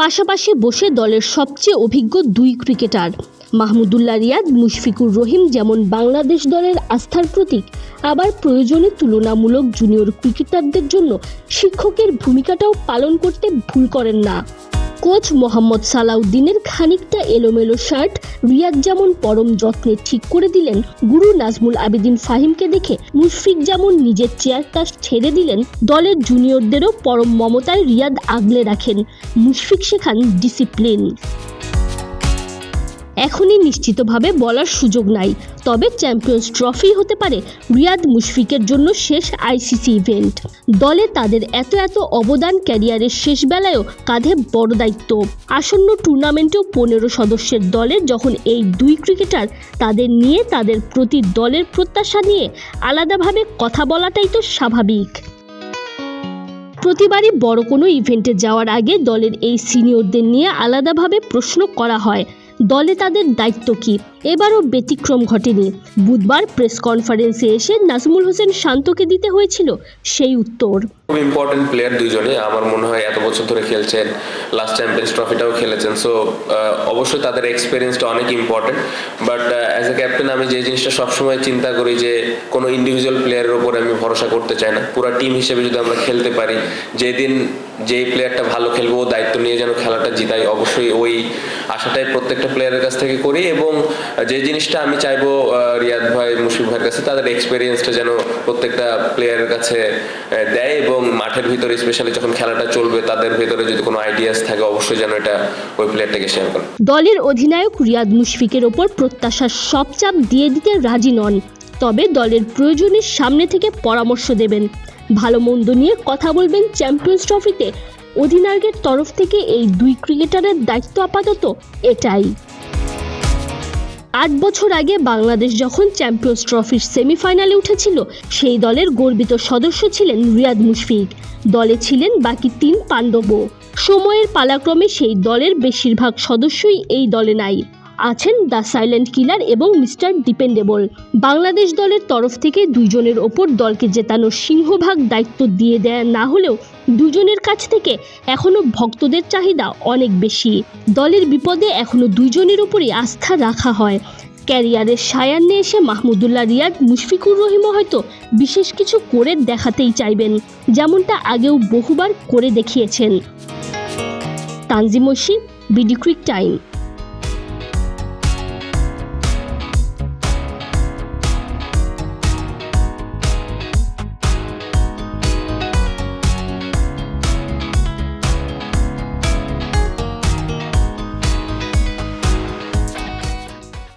পাশাপাশি বসে দলের সবচেয়ে অভিজ্ঞ দুই ক্রিকেটার। মাহমুদুল্লাহ রিয়াদ, মুশফিকুর রহিম যেমন বাংলাদেশ দলের আস্থার প্রতীক, আবার প্রয়োজনে তুলনামূলক জুনিয়র ক্রিকেটারদের জন্য শিক্ষকের ভূমিকাটাও পালন করতে ভুল করেন না। কোচ মোহাম্মদ সালাউদ্দিনের খানিকটা এলোমেলো শার্ট রিয়াদ যেমন পরম যত্নে ঠিক করে দিলেন, গুরু নাজমুল আবেদিন ফাহিমকে দেখে মুশফিক যেমন নিজের চেয়ার চেয়ারটা ছেড়ে দিলেন, দলের জুনিয়রদেরও পরম মমতায় রিয়াদ আগলে রাখেন। মুশফিক শেখান ডিসিপ্লিন। এখনই নিশ্চিতভাবে বলার সুযোগ নাই। তবে চ্যাম্পিয়ন্স ট্রফি হতে পারে রিয়াদ মুশফিকের জন্য শেষ আইসিসি ইভেন্ট। দলে তাদের এত এত অবদান ক্যারিয়ারের শেষ বেলায়ও কাঁধে বড় দায়িত্ব। আসন্ন টুর্নামেন্টেও পনেরো সদস্যের দলের যখন এই দুই ক্রিকেটার তাদের নিয়ে তাদের প্রতি দলের প্রত্যাশা নিয়ে আলাদাভাবে কথা বলাটাই তো স্বাভাবিক। প্রতিবারই বড় কোনো ইভেন্টে যাওয়ার আগে দলের এই সিনিয়রদের নিয়ে আলাদাভাবে প্রশ্ন করা হয়। দলে তাদের দায়িত্ব কী? এবারও ব্যতিক্রম ঘটেনি। বুধবার প্রেস কনফারেন্সে এসে নাজমুল হোসেন শান্তকে দিতে হয়েছিল সেই উত্তর। ইম্পর্টেন্ট প্লেয়ার দুইজনে আমার মনে হয় এত বছর ধরে খেলছেন লাস্ট চ্যাম্পিয়ন্স ট্রফিটাও খেলেছেন। সো অবশ্যই তাদের এক্সপিরিয়েন্সটা অনেক important but as a captain আমি যে জিনিসটা সবসময় চিন্তা করি যে, কোনো ইন্ডিভিজুয়াল প্লেয়ারের উপরে আমি ভরসা করতে চাই না। পুরো টিম হিসেবে যদি আমরা খেলতে পারি, যেদিন যেই প্লেয়ারটা ভালো খেলব, ও দায়িত্ব নিয়ে যেন খেলাটা জিতাই অবশ্যই ওই আশাটাই প্রত্যেকটা প্লেয়ারের কাছ থেকে করি এবং যে জিনিসটা আমি চাইব রিয়াদ ভাই, মুশফিক ভাইয়ের কাছে, তাদের এক্সপিরিয়েন্সটা যেন প্রত্যেকটা প্লেয়ারের কাছে দেয় এবং মাঠের ভিতরে স্পেশালি যখন খেলাটা চলবে, তাদের ভিতরে যদি কোনো আইডিয়াস থাকে, অবশ্যই যেন এটা ওই প্লেয়ারটাকে শেয়ার করে দলের অধিনায়ক রিয়াদ মুশফিকের ওপর প্রত্যাশার সব চাপ দিয়ে দিতে রাজি নন। তবে দলের প্রয়োজনের সামনে থেকে পরামর্শ দেবেন। ভালো মন্দ নিয়ে কথা বলবেন চ্যাম্পিয়ন্স ট্রফিতে অধিনায়কের তরফ থেকে এই দুই ক্রিকেটারের দায়িত্ব আপাতত এটাই। আট বছর আগে বাংলাদেশ যখন চ্যাম্পিয়ন্স ট্রফির সেমিফাইনালে উঠেছিল, সেই দলের গর্বিত সদস্য ছিলেন রিয়াদ মুশফিক। দলে ছিলেন বাকি তিন পাণ্ডবও। সময়ের পালাক্রমে সেই দলের বেশিরভাগ সদস্যই এই দলে নাই। আছেন দ্য সাইলেন্ট কিলার এবং মিস্টার ডিপেন্ডেবল। বাংলাদেশ দলের তরফ থেকে দুইজনের ওপর দলকে জেতানোর সিংহভাগ দায়িত্ব দিয়ে দেয়া না হলেও দুজনের কাছ থেকে এখনও ভক্তদের চাহিদা অনেক বেশি। দলের বিপদে এখনও দুইজনের উপরই আস্থা রাখা হয়। ক্যারিয়ারের সায়ান্নে এসে মাহমুদুল্লাহ রিয়াদ, মুশফিকুর রহিমও হয়তো বিশেষ কিছু করে দেখাতেই চাইবেন, যেমনটা আগেও বহুবার করে দেখিয়েছেন। Tanzim BD cric time.